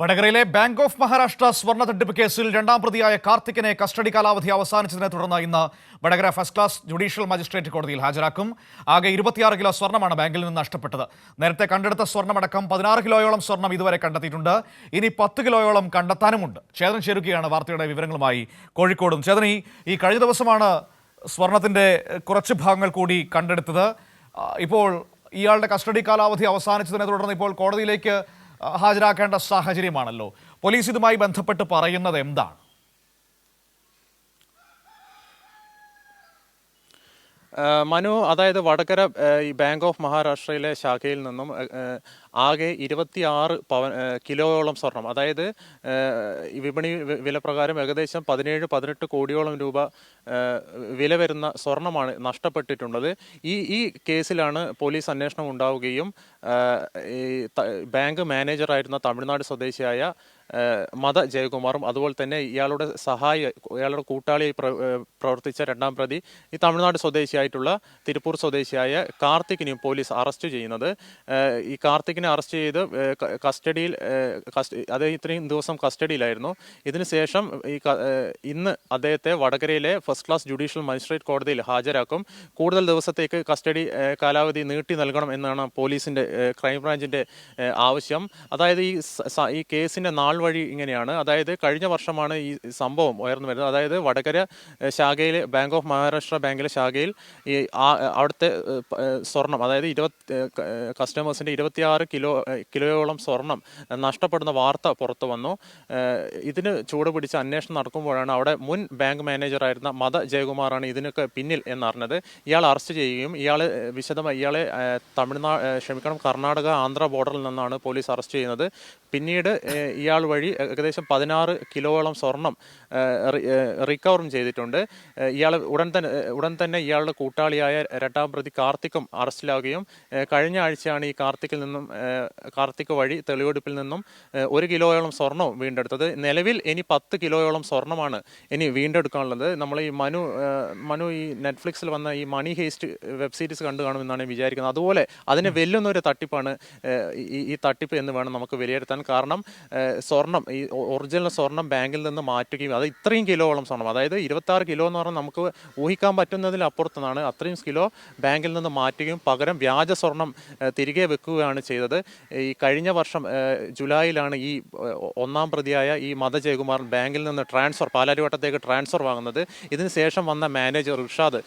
വടകരയിലെ bank of Maharashtra സ്വർണ തട്ടിപ്പ് കേസിൽ രണ്ടാം പ്രതിയായ കാർത്തിക്കിനെ കസ്റ്റഡി കാലാവധി അവസാനിച്ചതിനെ തുടർന്ന് ഇന്ന് Vadakara first class judicial magistrate കോടതിയിൽ ഹാജരാക്കും. ആകെ ഇരുപത്തിയാറ് കിലോ സ്വർണമാണ് ബാങ്കിൽ നിന്ന് നഷ്ടപ്പെട്ടത്. നേരത്തെ കണ്ടെടുത്ത സ്വർണമടക്കം പതിനാറ് കിലോയോളം സ്വർണം ഇതുവരെ കണ്ടെത്തിയിട്ടുണ്ട്. ഇനി പത്ത് കിലോയോളം കണ്ടെത്താനുമുണ്ട്. ചേതൻ ചേരുകയാണ് വാർത്തയുടെ വിവരങ്ങളുമായി കോഴിക്കോടും. ചേതൻ ഈ കഴിഞ്ഞ ദിവസമാണ് സ്വർണത്തിന്റെ കുറച്ച് ഭാഗങ്ങൾ കൂടി കണ്ടെടുത്തത്. ഇപ്പോൾ ഇയാളുടെ കസ്റ്റഡി കാലാവധി അവസാനിച്ചതിനെ തുടർന്ന് ഇപ്പോൾ കോടതിയിലേക്ക് ഹാജരാക്കേണ്ട സാഹചര്യമാണല്ലോ. പോലീസ് ഇതുമായി ബന്ധപ്പെട്ട് പറയുന്നത് എന്താണ്? മനു അതായത് വടകര ഈ ബാങ്ക് ഓഫ് മഹാരാഷ്ട്രയിലെ ശാഖയിൽ നിന്നും ആകെ ഇരുപത്തിയാറ് പവൻ കിലോയോളം സ്വർണം. അതായത് വിപണി വിലപ്രകാരം വില പ്രകാരം ഏകദേശം പതിനേഴ് പതിനെട്ട് കോടിയോളം രൂപ വില വരുന്ന സ്വർണമാണ് നഷ്ടപ്പെട്ടിട്ടുള്ളത്. ഈ ഈ കേസിലാണ് പോലീസ് അന്വേഷണം ഉണ്ടാവുകയും ബാങ്ക് മാനേജറായിരുന്ന തമിഴ്നാട് സ്വദേശിയായ മത ജയകുമാറും അതുപോലെ തന്നെ ഇയാളുടെ സഹായി ഇയാളുടെ കൂട്ടാളിയായി പ്രവർത്തിച്ച രണ്ടാം പ്രതി ഈ തമിഴ്നാട് സ്വദേശിയായിട്ടുള്ള തിരുപ്പൂർ സ്വദേശിയായ കാർത്തിക്കിനെയും പോലീസ് അറസ്റ്റ് ചെയ്യുന്നത്. ഈ ഈ കാർത്തിക്കിനെ അറസ്റ്റ് ചെയ്ത് കസ്റ്റഡിയിൽ അത് ഇത്രയും ദിവസം കസ്റ്റഡിയിലായിരുന്നു. ഇതിനുശേഷം ഈ ഇന്ന് അദ്ദേഹത്തെ വടകരയിലെ ഫസ്റ്റ് ക്ലാസ് ജുഡീഷ്യൽ മജിസ്ട്രേറ്റ് കോടതിയിൽ ഹാജരാക്കും. കൂടുതൽ ദിവസത്തേക്ക് കസ്റ്റഡി കാലാവധി നീട്ടി നൽകണം എന്നാണ് പോലീസിന്റെ ക്രൈംബ്രാഞ്ചിന്റെ ആവശ്യം. അതായത് ഈ ഈ കേസിന്റെ നാൾ വഴി ഇങ്ങനെയാണ്. അതായത് കഴിഞ്ഞ വർഷമാണ് ഈ സംഭവം ഉയർന്നു വരുന്നത്. അതായത് വടകര ശാഖയിലെ ബാങ്ക് ഓഫ് മഹാരാഷ്ട്ര ബാങ്കിലെ ശാഖയിൽ ഈ അവിടുത്തെ സ്വർണം അതായത് ഇരുപത്തി കസ്റ്റമേഴ്സിന്റെ ഇരുപത്തിയാറ് കിലോ കിലോയോളം സ്വർണം നഷ്ടപ്പെടുന്ന വാർത്ത പുറത്തു വന്നു. ഇതിന് ചൂട് പിടിച്ച് അന്വേഷണം നടക്കുമ്പോഴാണ് അവിടെ മുൻ ബാങ്ക് മാനേജറായിരുന്ന മത ജയകുമാറാണ് ഇതിനൊക്കെ പിന്നിൽ എന്നറിഞ്ഞത്. ഇയാൾ അറസ്റ്റ് ചെയ്യുകയും ഇയാൾ വിശദമായി ഇയാളെ തമിഴ്നാട് ക്ഷമിക്കണം കർണാടക ആന്ധ്ര ബോർഡറിൽ നിന്നാണ് പോലീസ് അറസ്റ്റ് ചെയ്യുന്നത്. പിന്നീട് ഇയാൾ വഴി ഏകദേശം പതിനാറ് കിലോയോളം സ്വർണം റിക്കവറും ചെയ്തിട്ടുണ്ട്. ഇയാൾ ഉടൻ തന്നെ ഉടൻ തന്നെ ഇയാളുടെ കൂട്ടാളിയായ രണ്ടാം പ്രതി കാർത്തിക്കും അറസ്റ്റിലാവുകയും കഴിഞ്ഞ ആഴ്ചയാണ് ഈ കാർത്തിക്കിൽ നിന്നും കാർത്തിക് വഴി തെളിവെടുപ്പിൽ നിന്നും ഒരു കിലോയോളം സ്വർണവും വീണ്ടെടുത്തത്. നിലവിൽ ഇനി പത്ത് കിലോയോളം സ്വർണമാണ് ഇനി വീണ്ടെടുക്കാനുള്ളത്. നമ്മൾ ഈ മനു മനു ഈ നെറ്റ്ഫ്ലിക്സിൽ വന്ന ഈ മണി ഹേസ്റ്റ് വെബ് സീരീസ് കണ്ടു കാണുമെന്നാണ് വിചാരിക്കുന്നത്. അതുപോലെ അതിനെ വെല്ലുന്ന ഒരു തട്ടിപ്പാണ് ഈ ഈ തട്ടിപ്പ് എന്ന് വേണം നമുക്ക് വിലയിരുത്താൻ. കാരണം സ്വർണം ഈ ഒറിജിനൽ സ്വർണം ബാങ്കിൽ നിന്ന് മാറ്റുകയും അത് ഇത്രയും കിലോയോളം സ്വർണം അതായത് ഇരുപത്താറ് കിലോ എന്ന് പറഞ്ഞാൽ നമുക്ക് ഊഹിക്കാൻ പറ്റുന്നതിൽ അപ്പുറത്തുനിന്നാണ് അത്രയും കിലോ ബാങ്കിൽ നിന്ന് മാറ്റുകയും പകരം വ്യാജ സ്വർണം തിരികെ വെക്കുകയാണ് ചെയ്തത്. ഈ കഴിഞ്ഞ വർഷം ജൂലൈയിലാണ് ഈ ഒന്നാം പ്രതിയായ ഈ മത ജയകുമാർ ബാങ്കിൽ നിന്ന് ട്രാൻസ്ഫർ പാലാരിവട്ടത്തേക്ക് ട്രാൻസ്ഫർ വാങ്ങുന്നത്. ഇതിന് ശേഷം വന്ന മാനേജർ ഇർഷാദ്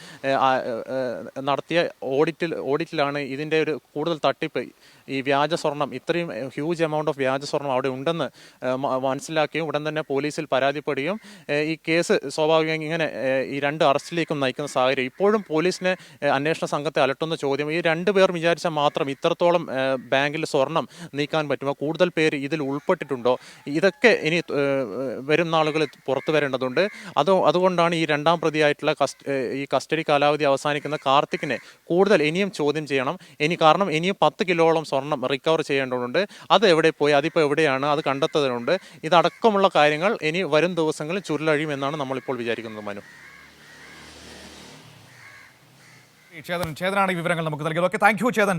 നടത്തിയ ഓഡിറ്റിൽ ഓഡിറ്റിലാണ് ഇതിന്റെ ഒരു കൂടുതൽ തട്ടിപ്പ്. ഈ വ്യാജ സ്വർണം ഇത്രയും ഹ്യൂജ് എമൗണ്ട് ഓഫ് വ്യാജ സ്വർണം അവിടെ ഉണ്ടെന്ന് മനസ്സിലാക്കിയും ഉടൻ തന്നെ പോലീസിൽ പരാതിപ്പെടുകയും ഈ കേസ് സ്വാഭാവികം ഇങ്ങനെ ഈ രണ്ട് അറസ്റ്റിലേക്കും നയിക്കുന്ന സാഹചര്യം. ഇപ്പോഴും പോലീസിനെ അന്വേഷണ സംഘത്തെ അലട്ടുന്ന ചോദ്യം. ഈ രണ്ട് പേർ വിചാരിച്ചാൽ മാത്രം ഇത്രത്തോളം ഏ, ബാങ്കിൽ സ്വർണം നീക്കാൻ പറ്റുമോ? കൂടുതൽ പേര് ഇതിൽ ഉൾപ്പെട്ടിട്ടുണ്ടോ? ഇതൊക്കെ ഇനി വരും നാളുകളിൽ പുറത്തു വരേണ്ടതുണ്ട്. അത് അതുകൊണ്ടാണ് ഈ രണ്ടാം പ്രതിയായിട്ടുള്ള ഈ കസ്റ്റഡി കാലാവധി അവസാനിക്കുന്ന കാർത്തിക്കിനെ കൂടുതൽ ഇനിയും ചോദ്യം ചെയ്യണം. ഇനി കാരണം ഇനിയും പത്ത് കിലോളം സ്വർണം റിക്കവർ ചെയ്യേണ്ടതുണ്ട്. അത് എവിടെ പോയി? അതിപ്പോൾ എവിടെയാണ്? അത് കണ്ടെത്തതുണ്ട് ഇതടക്കമുള്ള കാര്യങ്ങൾ ഇനി വരും ദിവസങ്ങളിൽ ചുരുളഴിയും എന്നാണ് നമ്മളിപ്പോൾ വിചാരിക്കുന്നത് മനു. ചേതൻ ചേതനാണ് ഈ വിവരങ്ങൾ നമുക്ക് നൽകിയത്. Okay thank you Chetan.